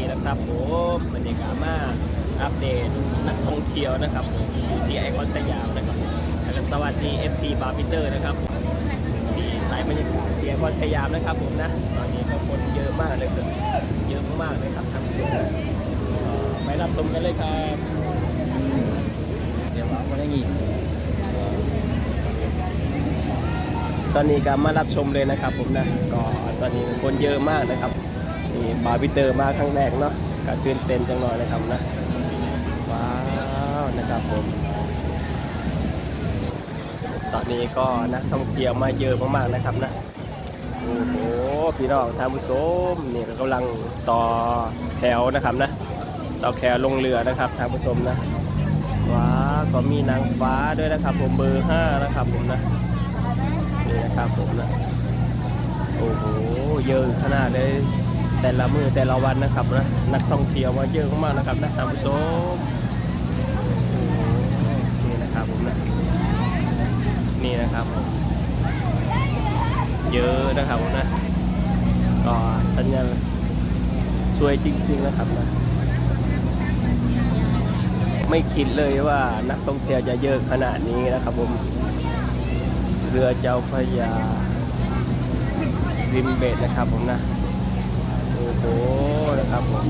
นี้นะครับผมบรรยากาศมาอัปเดตนักท่องเที่ยวนะครับผมอยู่ที่ไอคอนสยามนะครับแล้วก็สวัสดี FC บาร์บิเตอร์นะครับที่สายบรรยากาศที่ไอคอนสยามนะครับผมนะตอนนี้ก็คนเยอะมากเลยครับเยอะมากๆเลยครับทั้งคนไปรับชมกันเลยครับเดี๋ยวว่าวันนี้ตอนนี้ก็มารับชมเลยนะครับผมนะก็ตอนนี้คนเยอะมากนะครับ นี่บาร์บิเตอร์มาครั้งแรกเนาะก็ตื่นเต้นจังหน่อยนะครับนะว้าวนะครับผม ตอนนี้ก็นักท่องเที่ยวมาเยอะมากๆนะครับนะโอ้โหพี่น้องท่านผู้ชมนี่เรากำลังต่อแถวนะครับนะต่อแถวลงเรือนะครับท่านผู้ชมนะว้าก็มีนางฟ้าด้วยนะครับ ผมเบอร์ห้านะครับผมนะนี่นะครับผมนะโอ้โหเยอะขนาดเลย แต่ละมือแต่ละวันนะครับนะนักท่องเที่ยวมาเยอะมากๆนะครับนะท่านผู้ชมโอ้โหนี่นะครับผมนะนี่นะครับผมเยอะนะครับผมนะก็สัญญาณสวยจริงๆนะครับนะไม่คิดเลยว่านักท่องเที่ยวจะเยอะขนาดนี้นะครับผมเรือเจ้าพระยาริมเบดนะครับผมนะ โอ้โหนะครับผม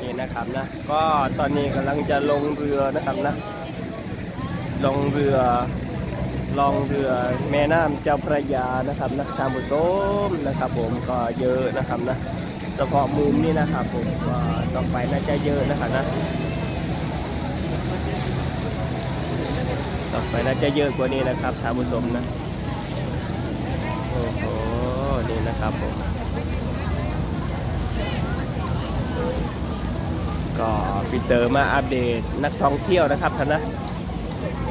นี่นะครับนะ ก็ตอนนี้กำลังจะลงเรือนะครับนะ ลงเรือลองเรือแม่น้ำเจ้าพระยานะครับนะทางบุตมนะครับ ผมก็เยอะนะครับนะเฉพาะมุมนี่นะครับ ผมก็ต่อไปน่าจะเยอะนะครับนะต่อไปน่าจะเยอะกว่านี้นะครับท่านผู้ชมนะ โอ้โห นี่นะครับผม ก็ปีเตอร์มาอัปเดตนักท่องเที่ยวนะครับท่านนะ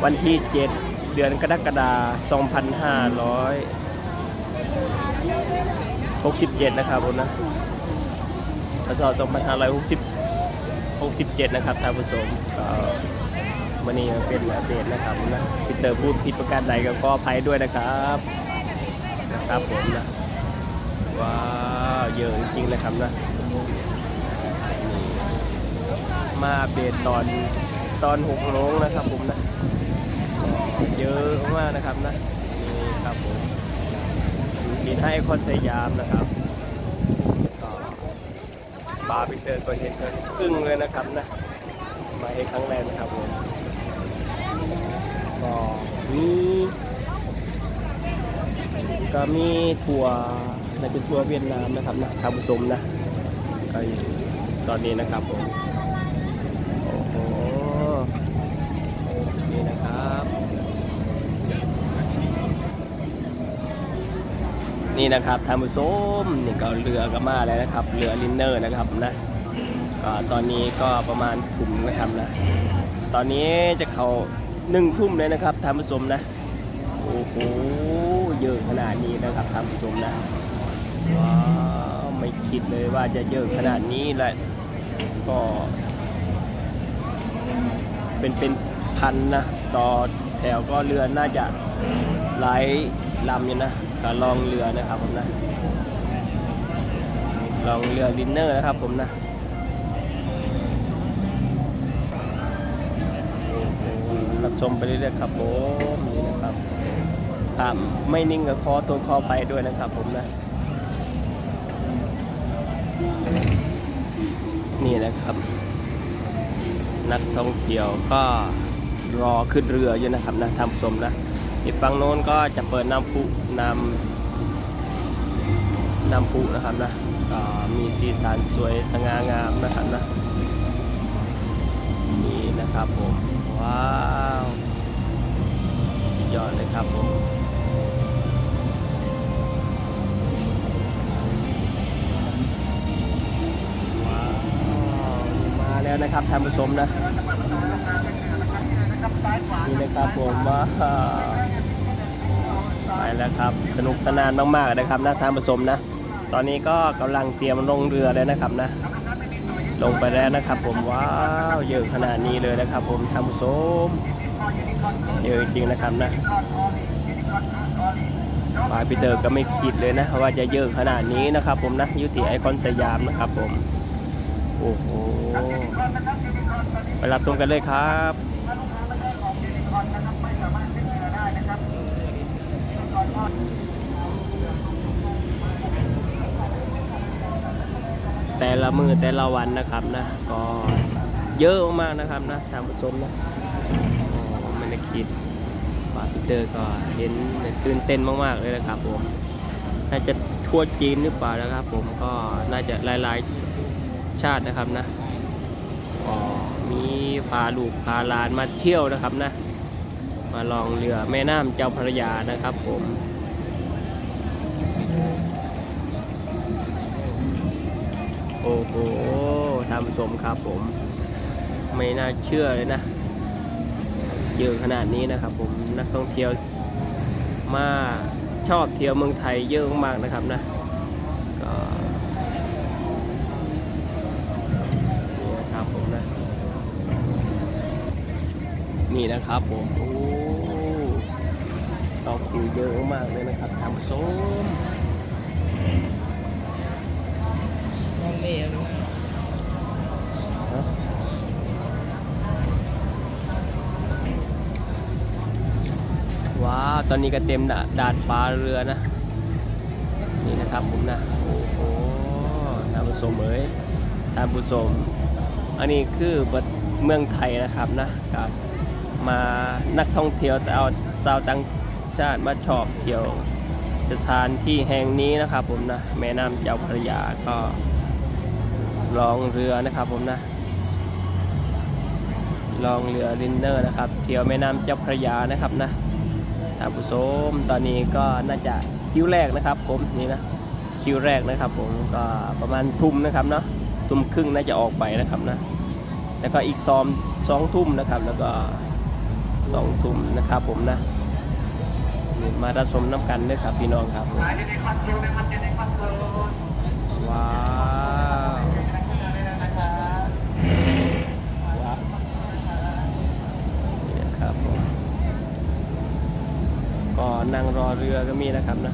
วันที่ 7 เดือนกรกฎาคม2567 นะครับผมนะพศ2560 67 นะครับท่านผู้ชมก็วันนี้เป็นอัปเดตนะครับนะปีเตอร์พูดผิดประการใดก็ขออภัยด้วยนะครับนะครับผมนะว้าวเยอะจริงๆเลยครับนะนี่ มาอัปเดตตอนตอนหกโมงนะครับผมนะเยอะมากนะครับนะนี่ครับผมมีให้คอนสยามนะครับก็บาร์บิเตอร์ก็เห็นกันครึ่งเลยนะครับนะมาให้ครั้งแรกนะครับผมก็มีก็มีทัวร์น่าจะทัวร์เวียดนามนะครับนะท่านผู้ชมนะก็ตอนนี้นะครับผมโอ้โหนี่นะครับ นี่นะครับท่านผู้ชมนี่ก็เรือก็มาแล้วนะครับ เรือลินเนอร์นะครับนะก็ตอนนี้ก็ประมาณทุ่มนะครับนะ ตอนนี้จะเข้าหนึ่งทุ่มเลยนะครับท่านผู้ชมนะโอ้โหเยอะขนาดนี้นะครับท่านผู้ชมนะว้าวไม่คิดเลยว่าจะเยอะขนาดนี้แหละก็เป็นเป็นพันนะต่อแถวก็เรือน่าจะหลายลำอยู่นะ ก็ลองเรือนะครับผมนะลองเรือลินเนอร์นะครับผมนะรับชมไปเรื่อยๆครับผมนี่นะครับถ้าไม่นิ่งกับคอตัวคอไปด้วยนะครับผมนะ นี่นะครับ นักท่องเที่ยวก็รอขึ้นเรืออยู่นะครับนะทำสมนะ อีกฝั่งโน้นก็จะเปิดน้ำพุน้ำน้ำพุนะครับนะก็มีสีสันสวยสง่างามนะครับนะนี่นะครับผมว้าวสุดยอดเลยครับผมว้าวมาแล้วนะครับท่านผู้ชมนะนี่นะครับผมว้าว ไปแล้วครับ สนุกสนานมากๆนะครับนะท่านผู้ชมนะ ตอนนี้ก็กำลังเตรียมลงเรือเลยนะครับนะ ลงไปแล้วนะครับ ผมว้าวเยอะขนาดนี้เลยนะครับ ผมท่านผู้ชมเยอะจริงนะครับนะปาปีเตอร์ก็ไม่คิดเลยนะ ว่าจะเยอะขนาดนี้นะครับ ผมนะยุติไอคอนสยามนะครับ ผมโอ้โหไปรับชมกันเลยครับ แต่ละมือแต่ละวันนะครับนะ ก็เยอะมากๆนะครับนะท่านผู้ชมนะโอ้ไม่ได้คิดว่าพีเตอร์ก็เห็นตื่นเต้นมากๆเลยนะครับผมน่าจะทั่วจีนหรือเปล่านะครับ ผมก็น่าจะหลายๆชาตินะครับนะมีพาลูกพาลานมาเที่ยวนะครับนะ มาลองเรือแม่น้ำเจ้าพระยานะครับผม ชมครับผม ไม่น่าเชื่อเลยนะเยอะขนาดนี้นะครับ ผมนักท่องเที่ยวมาชอบเที่ยวเมืองไทยเยอะมากนะครับนะก็นี่นะครับผมนะนี่นะครับผมโอ้ต่อคิวเยอะมากเลยนะครับท่านผู้มน้องเมย์ ตอนนี้ก็เต็มดาดาดฟ้าเรือนะ นี่นะครับผมนะ โอ้โหท่านผู้ชมเอ้ยท่านผู้ชมอันนี้คือประเมืองไทยนะครับนะกับมานักท่องเที่ยวแต่เอาชาวต่างชาติมาชอบเที่ยวสถานที่แห่งนี้นะครับผมนะแม่น้ำเจ้าพระยาก็ลองเรือนะครับผมนะลองเรือลินเนอร์นะครับ เที่ยวแม่น้ำเจ้าพระยานะครับนะ ท่านผู้ชมตอนนี้ก็น่าจะคิวแรกนะครับ ผมนี่นะคิวแรกนะครับ ผมก็ประมาณทุ่มนะครับเนาะทุ่มครึ่งน่าจะออกไปนะครับนะแล้วก็อีกซอมสองทุ่มนะครับ แล้วก็สองทุ่มนะครับ ผมนะมารับชมน้ำกันด้วยครับพี่น้องครับว้าวว้าวนี่นะครับผม ก็นั่งรอเรือก็มีนะครับนะ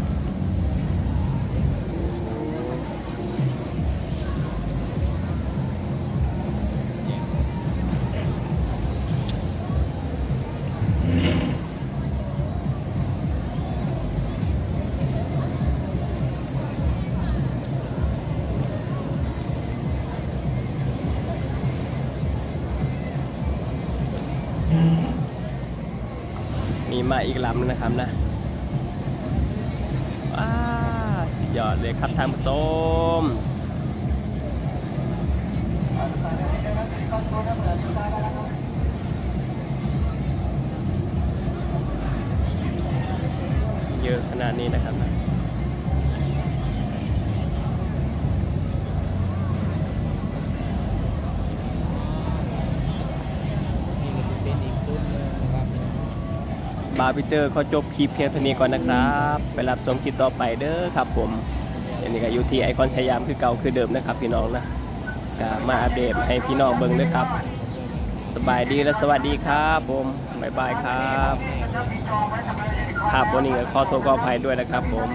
มีมาอีกลำนึงนะครับนะว้าสุดยอดเลยครับท่านผู้ชมเยอะขนาดนี้นะครับนะ นี่ก็จะเป็นอีกชุดหนึงนะครับ บาร์บิเตอร์เขาจบคลิปเพียงเท่านี้ก่อนนะครับ ไปรับชมคลิปต่อไปเด้อครับผมอันนี้ก็อยู่ที่ไอคอนชายามคือเก่าคือเดิมนะครับพี่น้องนะก็มาอัปเดตให้พี่น้องเบิ่งด้วยครับ สบายดีและสวัสดีครับผมบ๊ายบายครับครับวันนี้ก็ขอโทษขออภัยด้วยนะครับผม